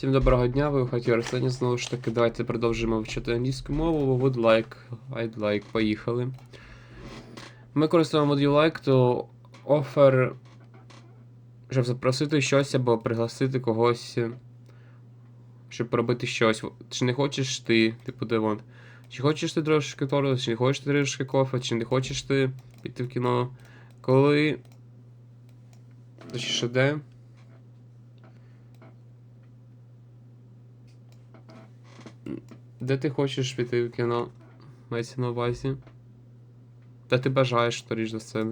Всім доброго дня, ви хаті Арсені. Знову ж таки, давайте продовжимо вивчати англійську мову. Would like, I'd like, поїхали. Ми користуємо would you like to offer, щоб запросити щось або пригласити когось, щоб робити щось. Чи не хочеш ти, типу, де вон. Чи хочеш ти трошки торту, чи не хочеш ти трошки кофе, чи не хочеш ти піти в кіно. Коли. Точніше, де? Де ти хочеш піти в кіно? Мається на увазі. Де ти бажаєш, скоріш за все.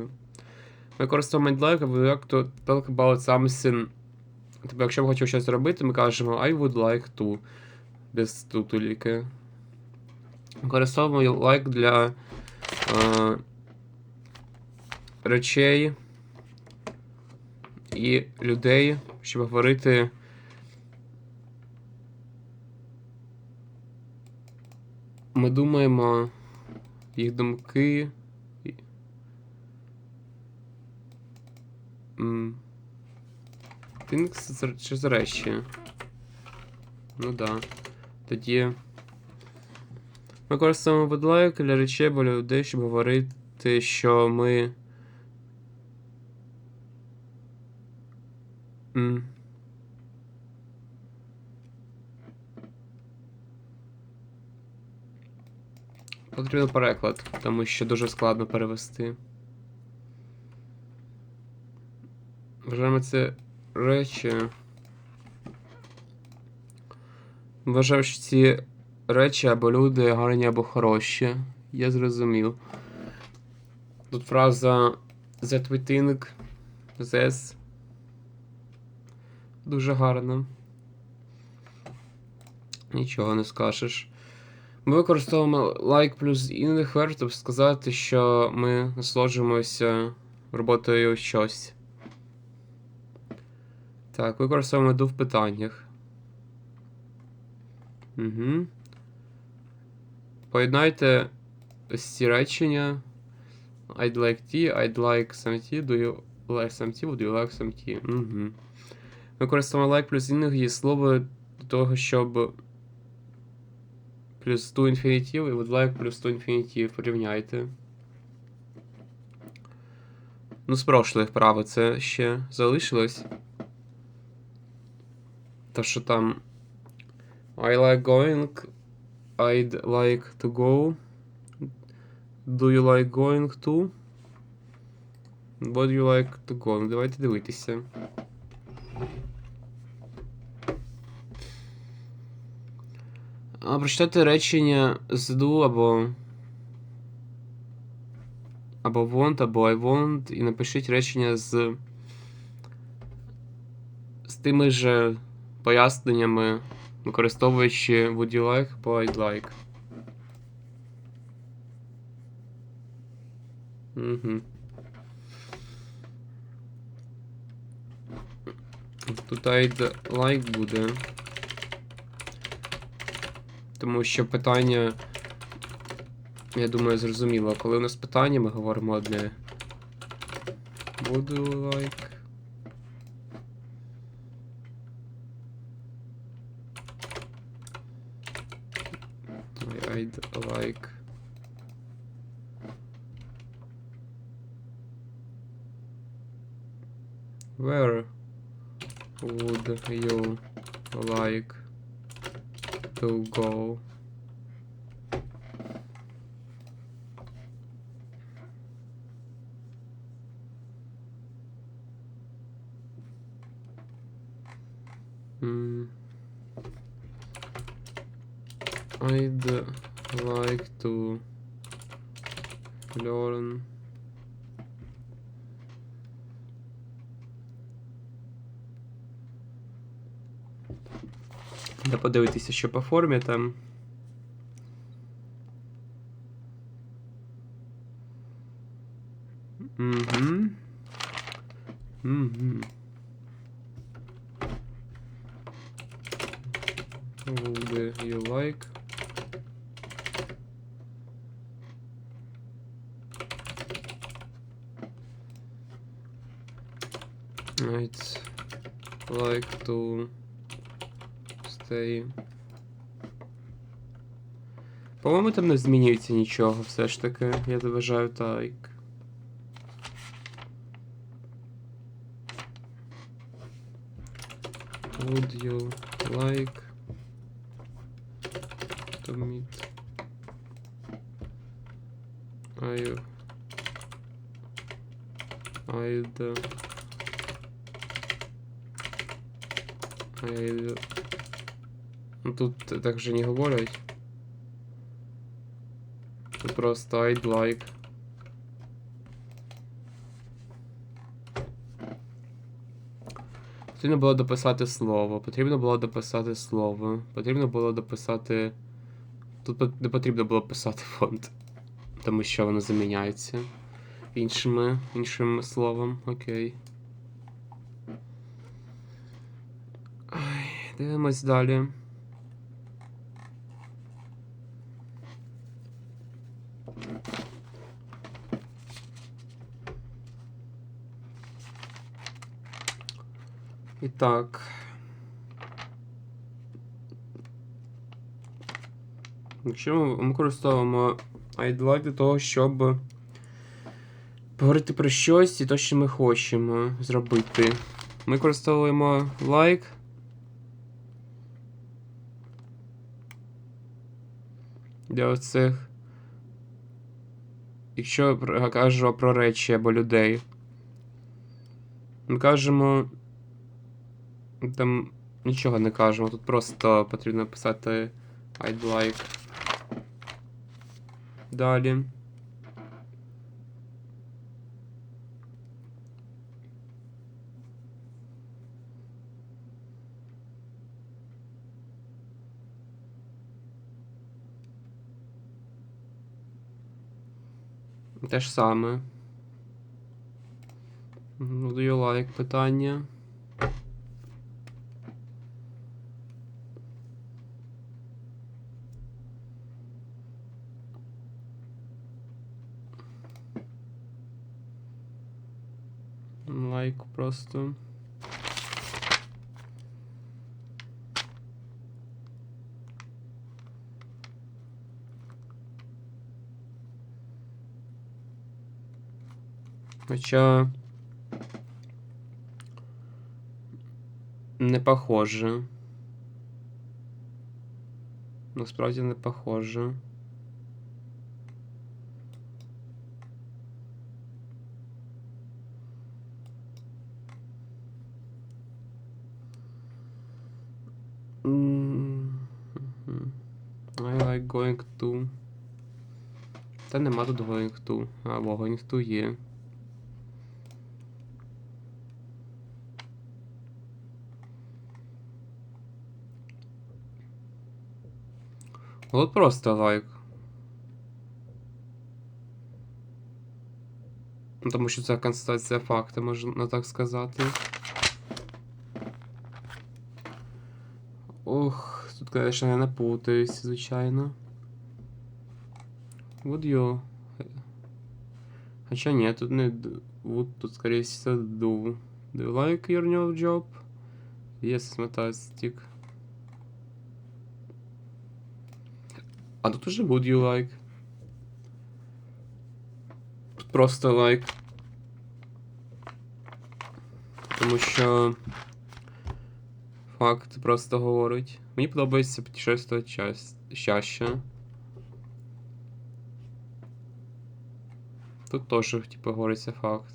Ми користуємо like, або як to talk about something. Тобто, якщо ми хочемо щось зробити, ми кажемо I would like to. Без тутуліки. Використовуємо like для е, речей і людей, щоб говорити. Ми думаємо їх думки. М. Чи з речі. Ну да. Тоді. Ми користуємо would для речей або людей, щоб говорити, що ми. М. Потрібен переклад, тому що дуже складно перевести. Вважаємо це речі. Вважаю, що ці речі або люди гарні або хороші. Я зрозумів. Тут фраза that we think this. Дуже гарна. Нічого не скажеш. Ми використовуємо like плюс her, щоб сказати, що ми насолоджуємося роботою щось. Так, використовуємо do в питаннях. Угу. Поєднайте ось ці речення. I'd like tea, I'd like some tea, do you like some tea, would you like some tea? Угу. Використовуємо like плюс in є слово до того, щоб плюс to інфінітив і would плюс to інфінітив. Порівняйте. Ну, з прошлих вправи це ще залишилось. То, що там I like going, I'd like to go. Do you like going to? What do you like to go? Ну, давайте дивитися. А прочитайте речення do або. Або want, або I want, і напишіть речення з. з тими же поясненнями, використовуючи would you like або I'd like. Угу. Тут I'd like буде. Тому що питання. Я думаю, зрозуміло. Коли у нас питання, ми говоримо одне. You like? I'd like. Where would you like to go? Mm. I'd like to learn Треба подивитися, що по формі там. Угу. Угу. Would you like? I'd like to статей. По-моєму, там не змінюється нічого, все ж таки. Я вважаю так. Would you like to meet I I'd I'd Ну, Тут так же не говорять. Тут просто I'd like. Потрібно було дописати слово. Потрібно було дописати слово. Потрібно було дописати. Тут не потрібно було писати фонд. Тому що воно заміняється іншими, іншим словом. Окей. Ай, дивимось далі. І. Якщо ми використовуємо IDLike для того, щоб поговорити про щось і то, що ми хочемо зробити. Ми використовуємо like. Для оцих. Якщо я кажу про речі або людей. Ми кажемо. Там нічого не кажемо, тут просто потрібно писати I'd like. Далі. Те ж саме. Do you like питання. Лайк просто. Хоча не похоже. Насправді не похоже. Going to. Та нема тут going to. Або going to є. От просто лайк. Ну, Тому що це констатація факту, можна так сказати. Ох, тут, конечно, я напутаюсь, звичайно. Would you... Хоча ні, тут не would, тут, скорее всего, do. Do you like your new job? Yes, fantastic. А тут уже would you like. Тут просто like. Тому що факт просто говорить. Мені подобається путешествувати час... чаще. Тут теж, типу, говориться факт.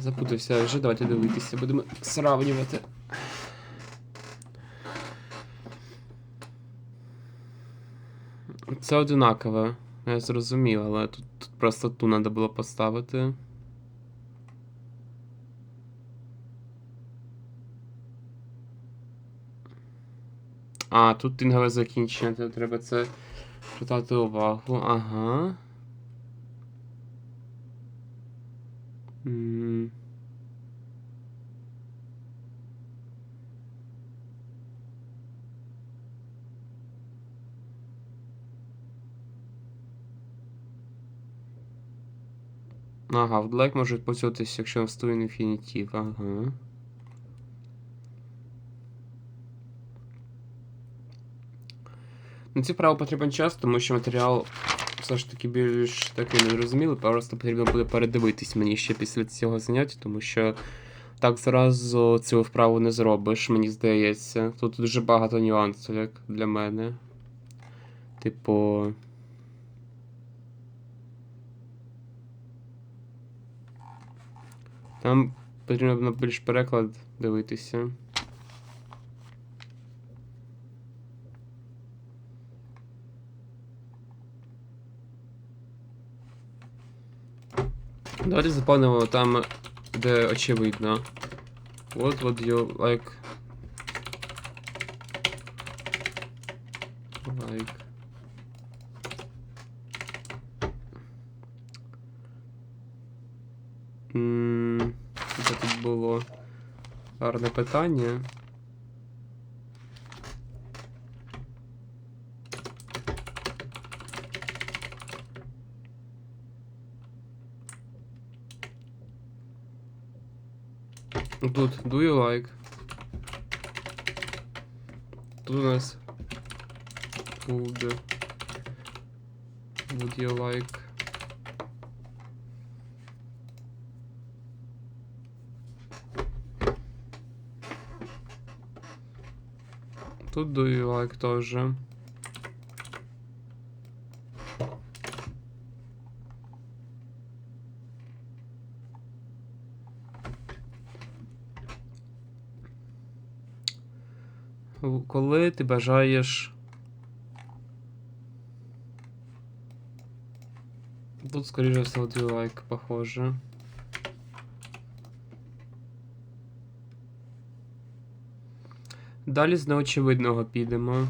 Запутався вже, давайте дивитися, будемо сравнювати. Це одинакове, я зрозумів, але тут, тут просто ту треба було поставити. А, тут тінгове закінчення, треба це звертати увагу. Ага. М. Ага, в like може відпрацьовуватися, якщо настує інфінітив. Ага. На ці правила потрібен час, тому що матеріал все ж таки більш такий незрозумілий, просто потрібно буде передивитись мені ще після цього заняття, тому що так зразу цю вправу не зробиш, мені здається. Тут дуже багато нюансів, як для мене. Типу. Там потрібно більш переклад дивитися. Давайте заповнимо там, де очевидно. What would you like? Like. Гарне питання. Ну, Тут do you like? Тут у нас would, would you like? Тут do you тоже. Коли ти бажаєш. Тут, скоріше всього, do you похоже. Далі з неочевидного підемо.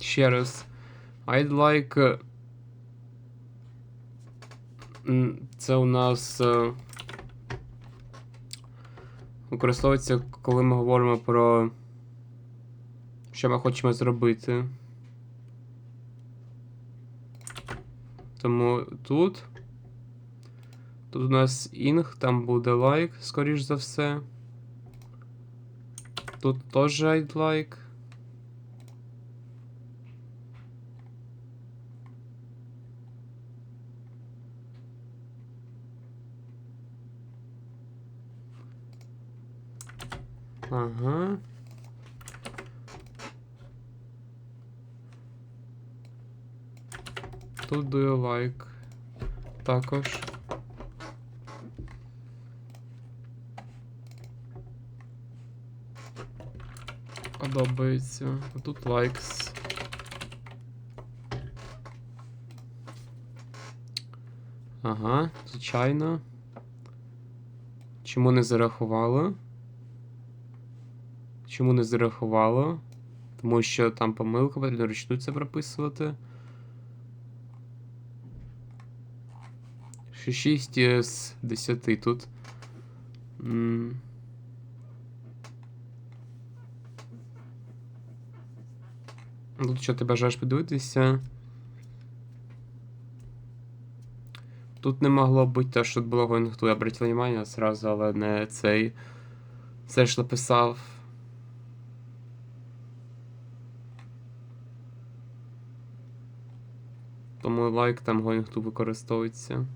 Ще раз. I'd like. е, Це у нас. е, Використовується, коли ми говоримо про. Що ми хочемо зробити. Тому тут. Тут у нас ing, там буде like, скоріш за все. Тут теж I'd like. Ага. Тут do you like. Також. Подобається. А Тут likes. Ага, звичайно. Чому не зарахувало? Чому не зарахувало? Тому що там помилка, потрібно ручну це прописувати. 6 з 10 тут. М. Тут що ти бажаєш подивитися? Тут не могло бути те, що тут було to, я обратив внимание сразу, але не цей. Це ж написав. Тому лайк там to використовується.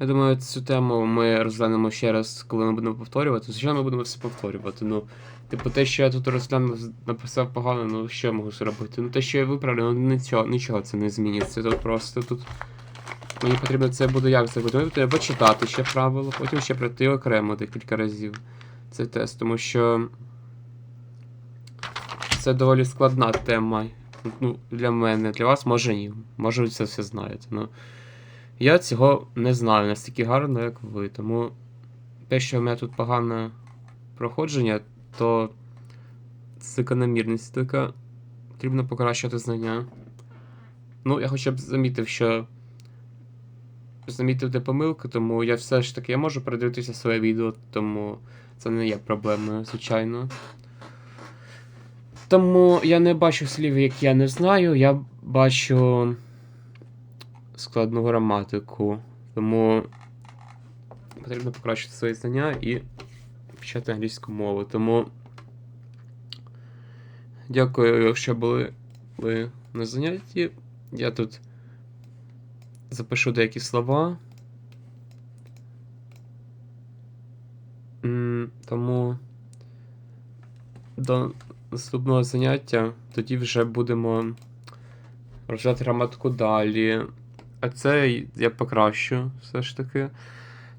Я думаю, цю тему ми розглянемо ще раз, коли ми будемо повторювати. Звичайно, ми будемо все повторювати. Ну, типу, те, що я тут розглянув, написав погано, ну що я можу зробити? Ну те, що я виправлю, ну нічого, нічого це не зміниться. Тут просто тут. Мені потрібно це буде як зробити? Потрібно почитати ще правило, потім ще пройти окремо декілька разів. Цей тест, тому що. Це доволі складна тема. Ну, для мене, для вас може ні. Може ви це все знаєте. Ну, я цього не знаю настільки гарно, як ви. Тому те, що в мене тут погане проходження, то закономірність така. Потрібно покращити знання. Ну, я хоча б замітив, що. Замітив де помилки, тому я все ж таки я можу передивитися своє відео, тому це не є проблемою, звичайно. Тому я не бачу слів, які я не знаю, я бачу складну граматику. Тому потрібно покращити свої знання і вчити англійську мову. Тому дякую, якщо були ви на занятті. Я тут запишу деякі слова. Тому до наступного заняття тоді вже будемо розглядати граматику далі. А це я покращу все ж таки.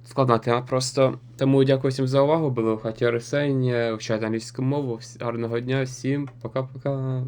Складна тема просто. Тому дякую всім за увагу. Були в хаті Арсенія, вчати англійську мову. Гарного дня, всім пока-пока.